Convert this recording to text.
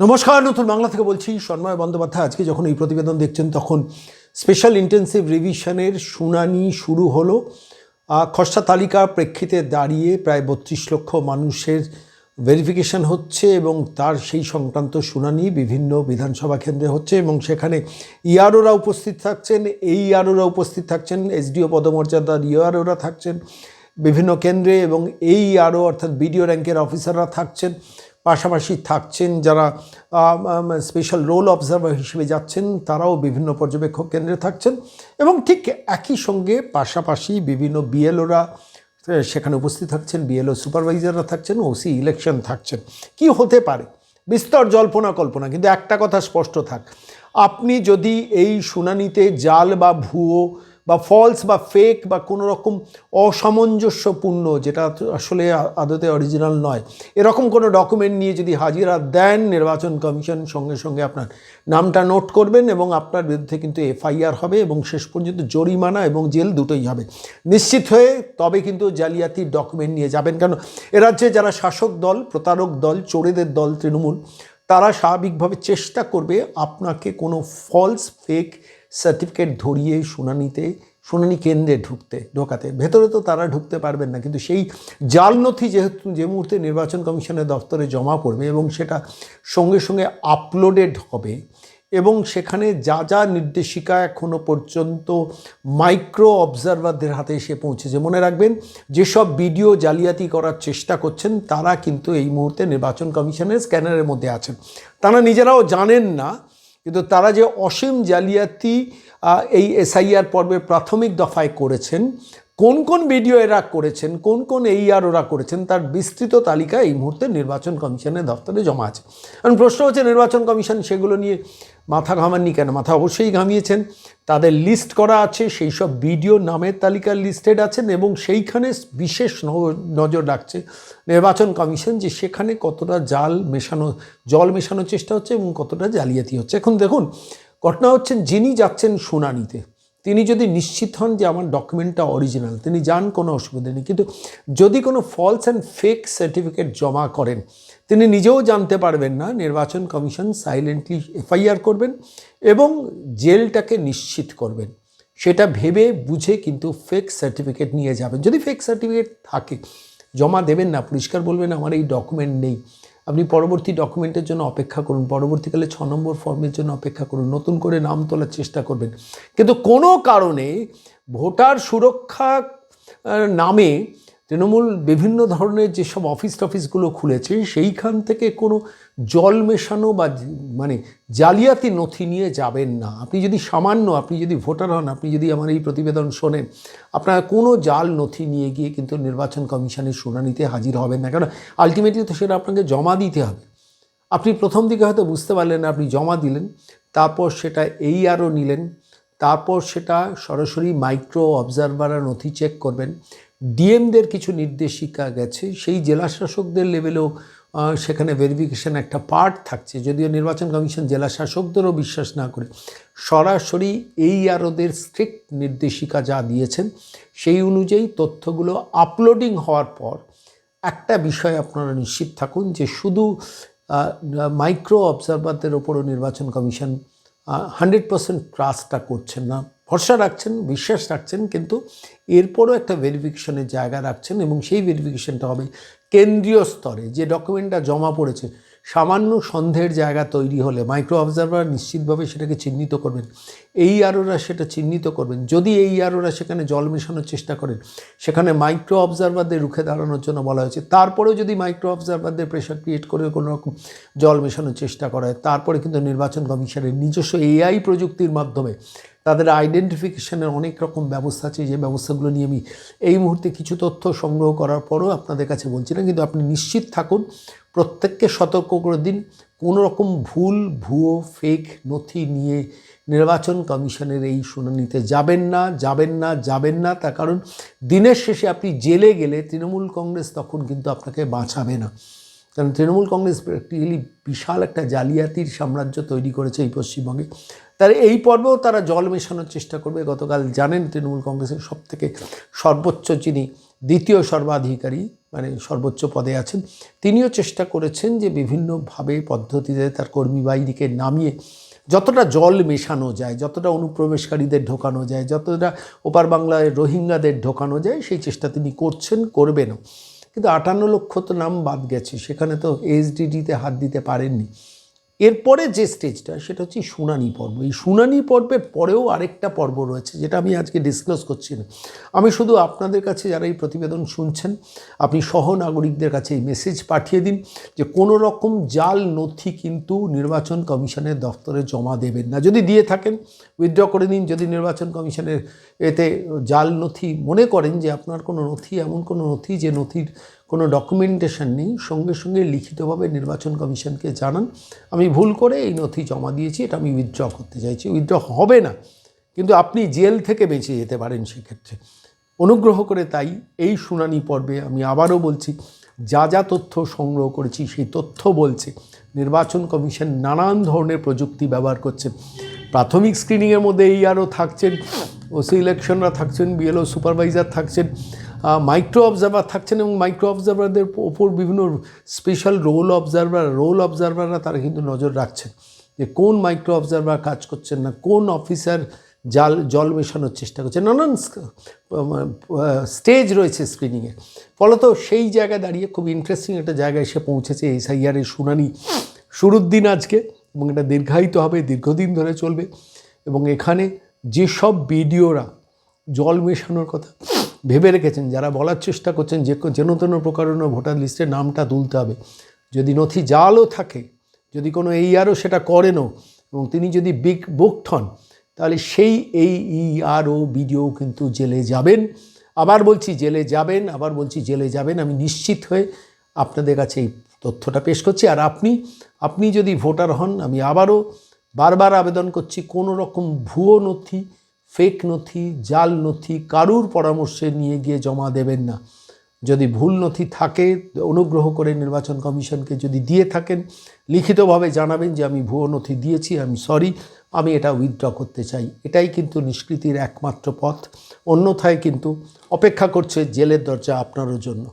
নমস্কার, নতুন বাংলা থেকে বলছি সন্ময় বন্দ্যোপাধ্যায়। আজকে যখন এই প্রতিবেদন দেখছেন, তখন স্পেশাল ইন্টেন্সিভ রিভিশনের শুনানি শুরু হলো। খসড়া তালিকা প্রেক্ষিতে দাঁড়িয়ে প্রায় বত্রিশ লক্ষ মানুষের ভেরিফিকেশন হচ্ছে এবং তার সেই সংক্রান্ত শুনানি বিভিন্ন বিধানসভা কেন্দ্রে হচ্ছে এবং সেখানে ইআরওরা উপস্থিত থাকছেন, এই ইআরওরা উপস্থিত থাকছেন, এসডিও পদমর্যাদার ইআরওরা থাকছেন বিভিন্ন কেন্দ্রে এবং এই আরও অর্থাৎ বিডিও র্যাঙ্কের অফিসাররা থাকছেন। পাশাপাশি থাকছেন যারা স্পেশাল রোল অবজারভার হিসেবে যাচ্ছেন, তারাও বিভিন্ন পর্যবেক্ষক কেন্দ্রে থাকছেন এবং ঠিক একই সঙ্গে পাশাপাশি বিভিন্ন বিএলওরা সেখানে উপস্থিত থাকছেন বিএলও সুপারভাইজাররা থাকছেন ওসি ইলেকশন থাকছেন। কি হতে পারে? বিস্তর জল্পনা কল্পনা, কিন্তু একটা কথা স্পষ্ট থাক। আপনি যদি এই শুনানিতে জাল বা ভুয়ো বা ফলস বা ফেক বা কোনো রকম অসামঞ্জস্যপূর্ণ, যেটা আসলে আদতে অরিজিনাল নয়। এরকম কোনো ডকুমেন্ট নিয়ে যদি হাজিরা দেন, নির্বাচন কমিশন সঙ্গে সঙ্গে আপনার নামটা নোট করবেন এবং আপনার বিরুদ্ধে কিন্তু এফআইআর হবে এবং শেষ পর্যন্ত জরিমানা এবং জেল দুটোই হবে। নিশ্চিত হয়ে তবে কিন্তু জালিয়াতির ডকুমেন্ট নিয়ে যাবেন। কেন এ রাজ্যে যারা শাসক দল, প্রতারক দল, চোরেদের দল, তৃণমূল, তারা স্বাভাবিকভাবে চেষ্টা করবে আপনাকে কোনো ফলস ফেক সার্টিফিকেট ধরিয়ে শুনানিতে, শুনানি কেন্দ্রে ঢুকতে, ঢোকাতে। ভেতরে তো তারা ঢুকতে পারবেন না, কিন্তু সেই জাল নথি যেহেতু যে মুহূর্তে নির্বাচন কমিশনের দপ্তরে জমা পড়বে এবং সেটা সঙ্গে সঙ্গে আপলোডেড হবে এবং সেখানে যা যা নির্দেশিকা এখনও পর্যন্ত মাইক্রো অবজারভারদের হাতে এসে পৌঁছেছে, মনে রাখবেন, যেসব ভিডিও জালিয়াতি করার চেষ্টা করছেন, তারা কিন্তু এই মুহূর্তে নির্বাচন কমিশনের স্ক্যানারের মধ্যে আছেন। তারা নিজেরাও জানেন না কিন্তু তারা যে অসীম জালিয়াতি এই এসআইআর পর্বে প্রাথমিক দফায় করেছেন কোন কোন ভিডিও এরা করেছেন, কোন কোন এই আর ওরা করেছেন, তার বিস্তৃত তালিকা এই মুহূর্তে নির্বাচন কমিশনের দপ্তরে জমা আছে। কারণ প্রশ্ন হচ্ছে, নির্বাচন কমিশন সেগুলো নিয়ে মাথা ঘামাননি কেন? মাথা অবশ্যই ঘামিয়েছেন। তাদের লিস্ট করা আছে, সেই সব ভিডিও নামের তালিকা লিস্টেড আছেন এবং সেইখানে বিশেষ নজর রাখছে নির্বাচন কমিশন যে সেখানে কতটা জাল মেশানো, জল মেশানোর চেষ্টা হচ্ছে এবং কতটা জালিয়াতি হচ্ছে। এখন দেখুন, ঘটনা হচ্ছেন যিনি যাচ্ছেন শুনানিতে তিনি যদি নিশ্চিত হন যে আমার ডকুমেন্টটা অরিজিনাল তিনি যান, কোনো অসুবিধা নেই। কিন্তু যদি কোনো ফলস অ্যান্ড ফেক সার্টিফিকেট জমা করেন, তিনি নিজেও জানতে পারবেন না, নির্বাচন কমিশন সাইলেন্টলি এফআইআর করবেন এবং জেলটাকে নিশ্চিত করবেন। সেটা ভেবে বুঝে কিন্তু ফেক সার্টিফিকেট নিয়ে যাবেন। যদি ফেক সার্টিফিকেট থাকে, জমা দেবেন না, পরিষ্কার বলবেন, আমার এই ডকুমেন্ট নেই। আপনি পরবর্তী ডকুমেন্টের জন্য অপেক্ষা করুন। পরবর্তীকালে ছ নম্বর ফর্মের জন্য অপেক্ষা করুন। নতুন করে নাম তোলার চেষ্টা করবেন। কিন্তু কোনো কারণে ভোটার সুরক্ষা নামে তৃণমূল বিভিন্ন ধরনের যেসব অফিস টফিসগুলো খুলেছে, সেইখান থেকে কোনো জল মেশানো বা মানে জালিয়াতি নথি নিয়ে যাবেন না। আপনি যদি সামান্য, আপনি যদি ভোটার হন, আপনি যদি আমার এই প্রতিবেদন শোনেন, আপনারা কোনো জাল নথি নিয়ে গিয়ে কিন্তু নির্বাচন কমিশনের শুনানিতে হাজির হবেন না। কারণ আলটিমেটলি তো সেটা আপনাকে জমা দিতে হবে। আপনি প্রথম দিকে হয়তো বুঝতে পারলেন না, আপনি জমা দিলেন, তারপর সেটা এই আরও নিলেন, তারপর সেটা সরাসরি মাইক্রো অবজারভাররা নথি চেক করবেন। ডিএমদের কিছু নির্দেশিকা গেছে, সেই জেলা শাসকদের লেভেলেও সেখানে ভেরিফিকেশন একটা পার্ট থাকছে। যদিও নির্বাচন কমিশন জেলা শাসকদেরও বিশ্বাস না করে, সরাসরি এই আরোদের স্ট্রিক্ট নির্দেশিকা যা দিয়েছেন, সেই অনুযায়ী তথ্যগুলো আপলোডিং হওয়ার পর একটা বিষয় আপনারা নিশ্চিত থাকুন যে শুধু মাইক্রো অবজারভারদের ওপরও নির্বাচন কমিশন হান্ড্রেড পার্সেন্ট ট্রাস্টটা করছেন না। ভরসা রাখছেন, বিশ্বাস রাখছেন, কিন্তু এরপরও একটা ভেরিফিকেশনের জায়গা রাখছেন এবং সেই ভেরিফিকেশনটা হবে কেন্দ্রীয় স্তরে। যে ডকুমেন্টটা জমা পড়েছে, সামান্য সন্দেহের জায়গা তৈরি হলে মাইক্রো অবজারভার নিশ্চিতভাবে সেটাকে চিহ্নিত করবেন। এই আরোরা সেটা চিহ্নিত করবেন। যদি এই আরোরা সেখানে জল মেশানোর চেষ্টা করেন, সেখানে মাইক্রো অবজারভারদের রুখে দাঁড়ানোর জন্য বলা হয়েছে। তারপরেও যদি মাইক্রো অবজারভারদের প্রেশার ক্রিয়েট করে কোনো রকম জল মেশানোর চেষ্টা করা হয়, তারপরে কিন্তু নির্বাচন কমিশনের নিজস্ব এআই প্রযুক্তির মাধ্যমে তাদের আইডেন্টিফিকেশনের অনেক রকম ব্যবস্থা আছে। যে ব্যবস্থাগুলো নিয়ে আমি এই মুহূর্তে কিছু তথ্য সংগ্রহ করার পরও আপনাদের কাছে বলছি না, কিন্তু আপনি নিশ্চিত থাকুন, প্রত্যেককে সতর্ক করে দিন কোনো রকম ভুল, ভুয়ো ফেক নথি নিয়ে নির্বাচন কমিশনের এই শুনানিতে যাবেন না যাবেন না যাবেন না। তার কারণ দিনের শেষে আপনি জেলে গেলে তৃণমূল কংগ্রেস তখন কিন্তু আপনাকে বাঁচাবে না। কারণ তৃণমূল কংগ্রেস প্র্যাকটিক্যালি বিশাল একটা জালিয়াতির সাম্রাজ্য তৈরি করেছে এই পশ্চিমবঙ্গে। তার এই পর্বেও তারা জল মেশানোর চেষ্টা করবে। গতকাল জানেন তৃণমূল কংগ্রেসের সব থেকে সর্বোচ্চ যিনি দ্বিতীয় সর্বাধিকারী মানে সর্বোচ্চ পদে আছেন। তিনিও চেষ্টা করেছেন যে বিভিন্নভাবে পদ্ধতিতে তার কর্মী বাহিনীকে নামিয়ে যতটা জল মেশানো যায়, যতটা অনুপ্রবেশকারীদের ঢোকানো যায়, যতটা ওপার বাংলায় রোহিঙ্গাদের ঢোকানো যায়, সেই চেষ্টা তিনি করছেন, করবেনও। কিন্তু আটান্ন লক্ষ তো নাম বাদ গেছে, সেখানে তো এসডিডিতে হাত দিতে পারেননি। এরপরে যে স্টেজটা, সেটা হচ্ছে শুনানি পর্ব। এই শুনানি পর্বের পরেও আরেকটা পর্ব রয়েছে, যেটা আমি আজকে ডিসক্লোজ করছি না। আমি শুধু আপনাদের কাছে যারা এই প্রতিবেদন শুনছেন, আপনি সহ নাগরিকদের কাছে এই মেসেজ পাঠিয়ে দিন যে কোনো রকম জাল নথি কিন্তু নির্বাচন কমিশনের দফতরে জমা দেবেন না। যদি দিয়ে থাকেন উইথড্র করে দিন। যদি নির্বাচন কমিশনের এতে জাল নথি মনে করেন যে আপনার কোনো নথি, এমন কোনো নথি যে নথির কোনো ডকুমেন্টেশন নেই, সঙ্গে সঙ্গে লিখিতভাবে নির্বাচন কমিশনকে জানান। আমি ভুল করে এই নথি জমা দিয়েছি, এটা আমি উইথড্র করতে চাইছি। উইথড্র হবে না, কিন্তু আপনি জেল থেকে বেঁচে যেতে পারেন সেক্ষেত্রে। অনুগ্রহ করে তাই এই শুনানি পর্বে আমি আবারও বলছি, যা যা তথ্য সংগ্রহ করেছি, সেই তথ্য বলছে, নির্বাচন কমিশন নানান ধরনের প্রযুক্তি ব্যবহার করছে। প্রাথমিক স্ক্রিনিংয়ের মধ্যে এই আরও থাকছেন ওসি ইলেকশনরা থাকছেন বিএলও সুপারভাইজার থাকছেন মাইক্রো অবজারভার থাকছেন এবং মাইক্রো অবজারভারদের ওপর বিভিন্ন স্পেশাল রোল অবজারভার রোল অবজারভাররা তারা কিন্তু নজর রাখছেন যে কোন মাইক্রো অবজারভার কাজ করছেন না, কোন অফিসার জাল, জল মেশানোর চেষ্টা করছে নানান স্টেজ রয়েছে স্ক্রিনিংয়ে ফলত সেই জায়গায় দাঁড়িয়ে খুব ইন্টারেস্টিং একটা জায়গায় এসে পৌঁছেছে এসআইআরের শুনানি শুরুর দিন আজকে এবং এটা দীর্ঘায়িত হবে, দীর্ঘদিন ধরে চলবে এবং এখানে যেসব বিডিওরা জল মেশানোর কথা ভেবে রেখেছেন, যারা বলার চেষ্টা করছেন যে যেন তেন প্রকারণ ভোটার লিস্টে নামটা তুলতে হবে। যদি নথি জালও থাকে, যদি কোনো এই আরও সেটা করেনও এবং তিনি যদি বিগ বুকড হন, তাহলে সেই এই ই আর ও বিডিও কিন্তু জেলে যাবেন। আবার বলছি জেলে যাবেন, আবার বলছি জেলে যাবেন। আমি নিশ্চিত হয়ে আপনাদের কাছে এই তথ্যটা পেশ করছি। আর আপনি আপনি যদি ভোটার হন, আমি আবারও বারবার আবেদন করছি, কোনো রকম ভুয়ো নথি ফেক নথি, জাল নথি, কারুর পরামর্শে নিয়ে গিয়ে জমা দেবেন না। যদি ভুল নথি থাকে, অনুগ্রহ করে নির্বাচন কমিশনকে যদি দিয়ে থাকেন, লিখিতভাবে জানাবেন যে আমি ভুয়ো নথি দিয়েছি, আমি সরি, আমি এটা উইথড্র করতে চাই। এটাই কিন্তু নিষ্কৃতির একমাত্র পথ। অন্যথায় কিন্তু অপেক্ষা করছে জেলের দরজা আপনারও জন্য।